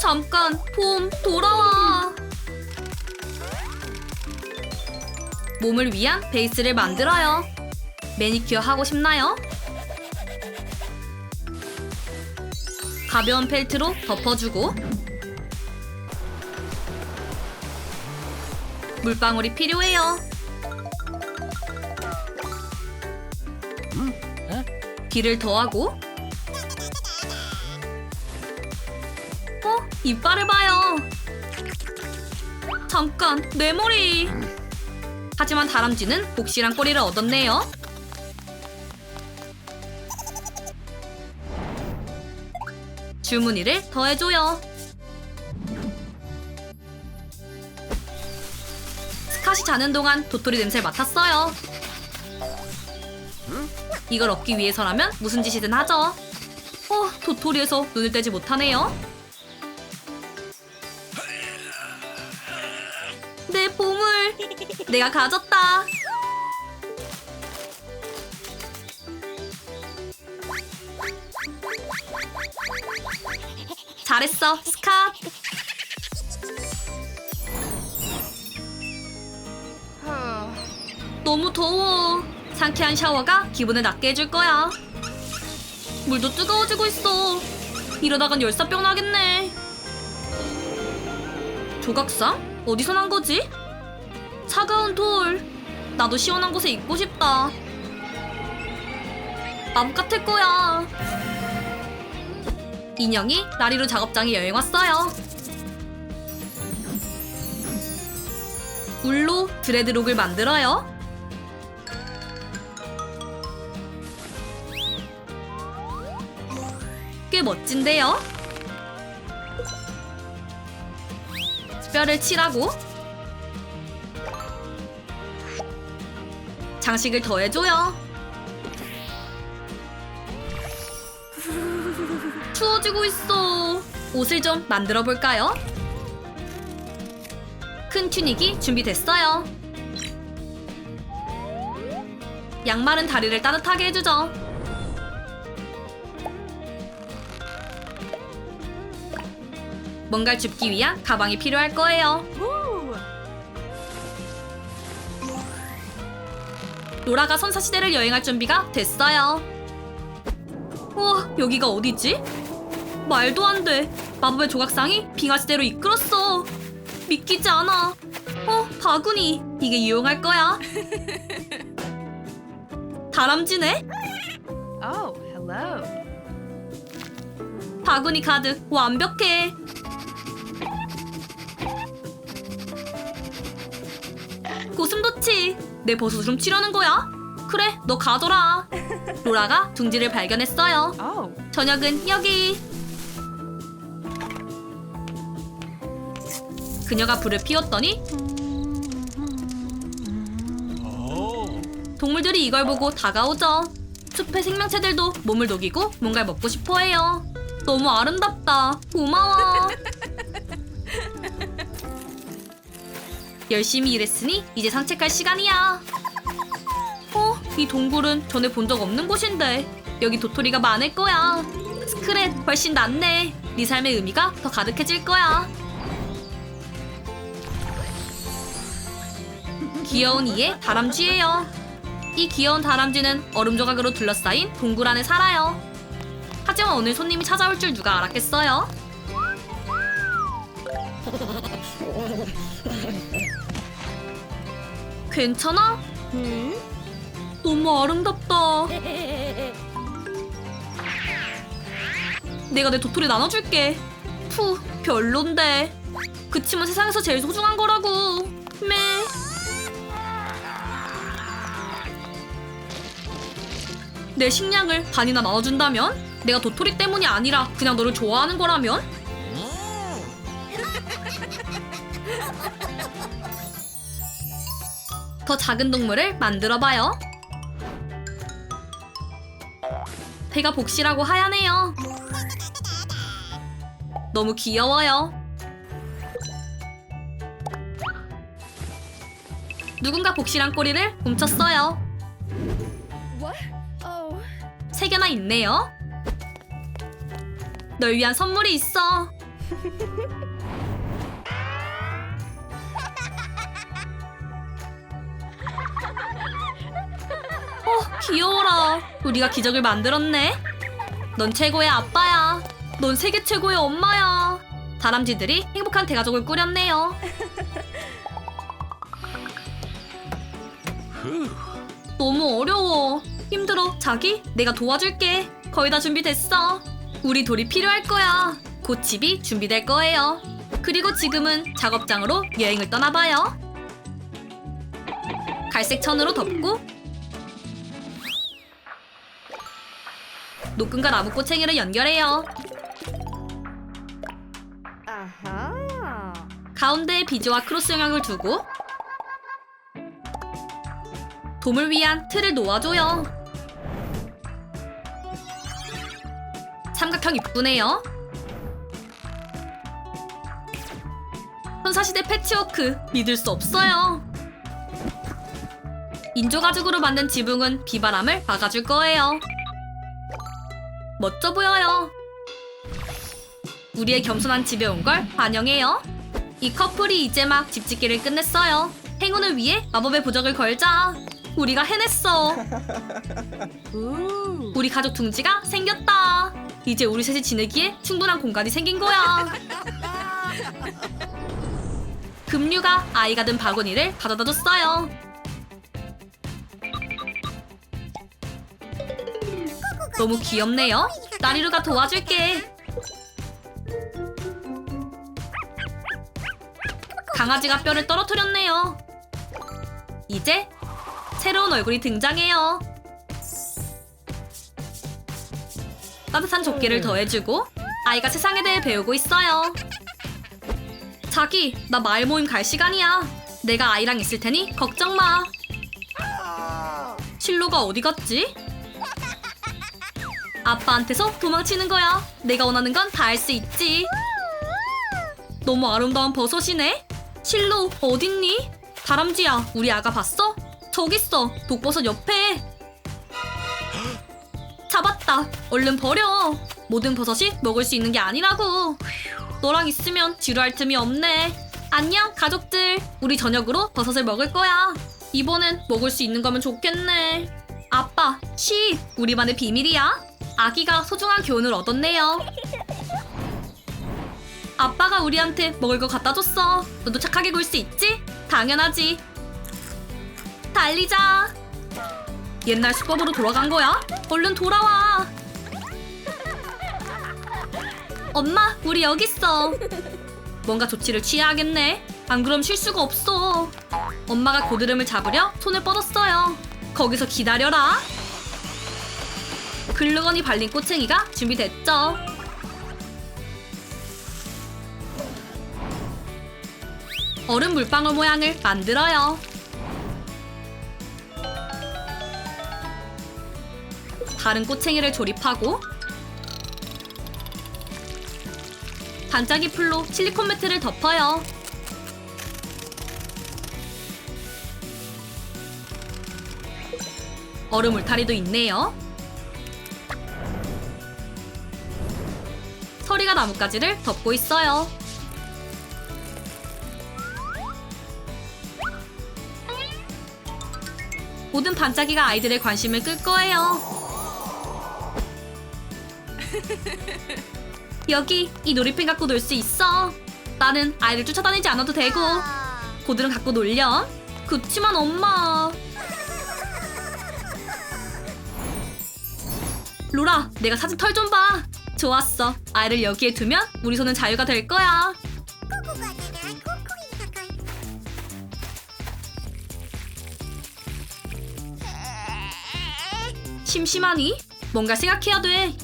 잠깐, 봄, 돌아와. 몸을 위한 베이스를 만들어요. 매니큐어 하고 싶나요? 가벼운 펠트로 덮어주고 물방울이 필요해요. 비를 더하고 이빨을 봐요. 잠깐, 내 머리. 하지만 다람쥐는 복실한 꼬리를 얻었네요. 주문이를 더해줘요. 스카시 자는 동안 도토리 냄새를 맡았어요. 이걸 얻기 위해서라면 무슨 짓이든 하죠. 어, 도토리에서 눈을 떼지 못하네요. 내가 가졌다! 잘했어, 스카! 너무 더워. 상쾌한 샤워가 기분을 낫게 해줄 거야. 물도 뜨거워지고 있어. 이러다간 열사병 나겠네. 조각상? 어디서 난 거지? 차가운 돌. 나도 시원한 곳에 있고 싶다. 마법 같을 거야. 인형이 나리로 작업장에 여행 왔어요. 울로 드레드록을 만들어요. 꽤 멋진데요? 뼈를 칠하고 장식을 더해줘요. 추워지고 있어. 옷을 좀 만들어 볼까요? 큰 튜닉이 준비됐어요. 양말은 다리를 따뜻하게 해주죠. 뭔가를 줍기 위한 가방이 필요할 거예요. 로라가 선사시대를 여행할 준비가 됐어요. 우와, 여기가 어디지? 말도 안 돼. 마법의 조각상이 빙하시대로 이끌었어. 믿기지 않아. 어, 바구니. 이게 유용할 거야. 다람쥐네? Oh, hello. 바구니 가득 완벽해. 고슴도치, 내 버섯을 좀 치려는 거야? 그래, 너 가둬라. 로라가 둥지를 발견했어요. 저녁은 여기. 그녀가 불을 피웠더니 동물들이 이걸 보고 다가오죠. 숲의 생명체들도 몸을 녹이고 뭔가를 먹고 싶어해요. 너무 아름답다. 고마워. 열심히 일했으니 이제 산책할 시간이야. 어, 이 동굴은 전에 본 적 없는 곳인데 여기 도토리가 많을 거야. 스크렛 훨씬 낫네. 네 삶의 의미가 더 가득해질 거야. 귀여운 이의 다람쥐예요. 이 귀여운 다람쥐는 얼음 조각으로 둘러싸인 동굴 안에 살아요. 하지만 오늘 손님이 찾아올 줄 누가 알았겠어요? 괜찮아? 너무 아름답다. 내가 내 도토리 나눠줄게. 푸, 별론데. 그치만 세상에서 제일 소중한 거라고. 매. 내 식량을 반이나 나눠준다면? 내가 도토리 때문이 아니라 그냥 너를 좋아하는 거라면? 더 작은 동물을 만들어봐요. 배가 복실하고 하얀해요. 너무 귀여워요. 누군가 복실한 꼬리를 훔쳤어요. Oh, 세 개나 있네요. 널 위한 선물이 있어. 어, 귀여워라. 우리가 기적을 만들었네. 넌 최고의 아빠야. 넌 세계 최고의 엄마야. 다람쥐들이 행복한 대가족을 꾸렸네요. 너무 어려워. 힘들어. 자기, 내가 도와줄게. 거의 다 준비됐어. 우리 돌이 필요할 거야. 곧 집이 준비될 거예요. 그리고 지금은 작업장으로 여행을 떠나봐요. 갈색 천으로 덮고 노끈과 나무 꼬챙이를 연결해요. Uh-huh. 가운데에 비즈와 크로스 영역을 두고 돔을 위한 틀을 놓아줘요. 삼각형 이쁘네요. 선사시대 패치워크 믿을 수 없어요. 인조가죽으로 만든 지붕은 비바람을 막아줄 거예요. 멋져 보여요. 우리의 겸손한 집에 온 걸 환영해요. 이 커플이 이제 막 집짓기를 끝냈어요. 행운을 위해 마법의 보적을 걸자. 우리가 해냈어. Ooh. 우리 가족 둥지가 생겼다. 이제 우리 셋이 지내기에 충분한 공간이 생긴 거야. 금류가 아이가 든 바구니를 가져다 줬어요. 너무 귀엽네요. 나리루가 도와줄게. 강아지가 뼈를 떨어뜨렸네요. 이제 새로운 얼굴이 등장해요. 따뜻한 조끼를 더해주고 아이가 세상에 대해 배우고 있어요. 자기, 나 마을 모임 갈 시간이야. 내가 아이랑 있을 테니 걱정 마. 실로가 어디 갔지? 아빠한테서 도망치는 거야. 내가 원하는 건 다 할 수 있지. 너무 아름다운 버섯이네. 실로 어딨니? 다람쥐야, 우리 아가 봤어? 저기 있어. 독버섯 옆에. 잡았다. 얼른 버려. 모든 버섯이 먹을 수 있는 게 아니라고. 너랑 있으면 지루할 틈이 없네. 안녕, 가족들. 우리 저녁으로 버섯을 먹을 거야. 이번엔 먹을 수 있는 거면 좋겠네. 아빠, 쉬. 우리만의 비밀이야. 아기가 소중한 교훈을 얻었네요. 아빠가 우리한테 먹을 거 갖다 줬어. 너도 착하게 굴 수 있지? 당연하지. 달리자. 옛날 수법으로 돌아간 거야? 얼른 돌아와. 엄마, 우리 여기 있어. 뭔가 조치를 취해야겠네. 안 그럼 쉴 수가 없어. 엄마가 고드름을 잡으려 손을 뻗었어요. 거기서 기다려라. 글루건이 발린 꼬챙이가 준비됐죠. 얼음 물방울 모양을 만들어요. 다른 꼬챙이를 조립하고 반짝이 풀로 실리콘 매트를 덮어요. 얼음 울타리도 있네요. 서리가 나뭇가지를 덮고 있어요. 모든 반짝이가 아이들의 관심을 끌 거예요. 여기 이 놀이핀 갖고 놀 수 있어. 나는 아이를 쫓아다니지 않아도 되고 고들은 갖고 놀렴. 그치만 엄마. 로라, 내가 사진 털 좀 봐. 좋았어. 아이를 여기에 두면 우리 손은 자유가 될 거야. 심심하니? 뭔가 생각해야 돼.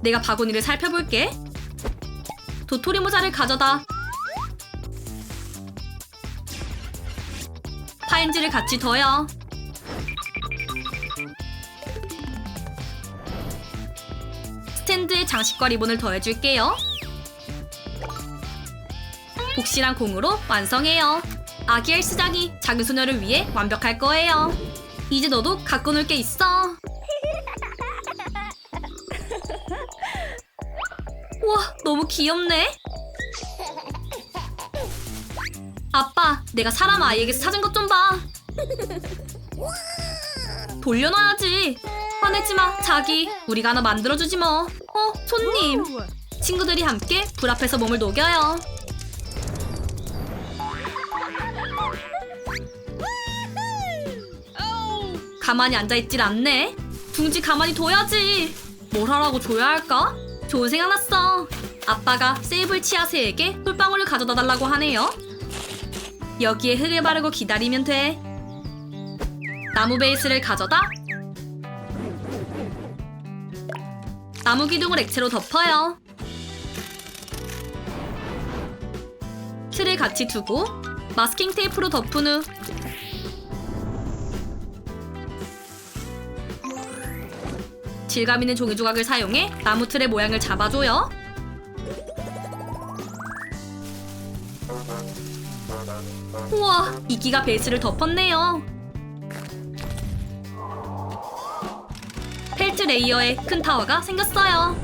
내가 바구니를 살펴볼게. 도토리 모자를 가져다. 파인지를 같이 더요. 스탠드에 장식과 리본을 더해줄게요. 복실한 공으로 완성해요. 아기 헬스장이 작은 소녀를 위해 완벽할 거예요. 이제 너도 갖고 놀 게 있어. 우와, 너무 귀엽네. 아빠, 내가 사람 아이에게서 찾은 것 좀 봐. 돌려놔야지. 화내지 마, 자기. 우리가 하나 만들어주지 뭐. 어, 손님. 친구들이 함께 불 앞에서 몸을 녹여요. 가만히 앉아있질 않네. 둥지 가만히 둬야지. 뭘 하라고 줘야 할까? 좋은 생각 났어. 아빠가 세이블 치아새에게 꿀방울을 가져다 달라고 하네요. 여기에 흙을 바르고 기다리면 돼. 나무 베이스를 가져다 나무 기둥을 액체로 덮어요. 틀을 같이 두고 마스킹 테이프로 덮은 후 질감 있는 종이 조각을 사용해 나무 틀의 모양을 잡아줘요. 우와, 이끼가 베이스를 덮었네요. 펠트 레이어에 큰 타워가 생겼어요.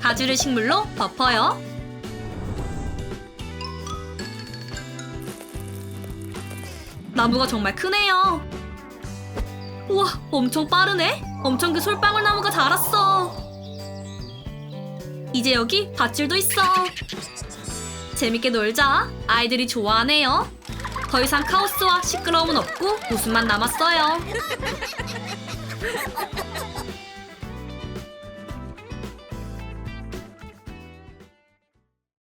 가지를 식물로 덮어요. 나무가 정말 크네요. 우와, 엄청 빠르네. 엄청 그 솔방울 나무가 자랐어. 이제 여기 밧줄도 있어. 재밌게 놀자. 아이들이 좋아하네요. 더 이상 카오스와 시끄러움은 없고 웃음만 남았어요.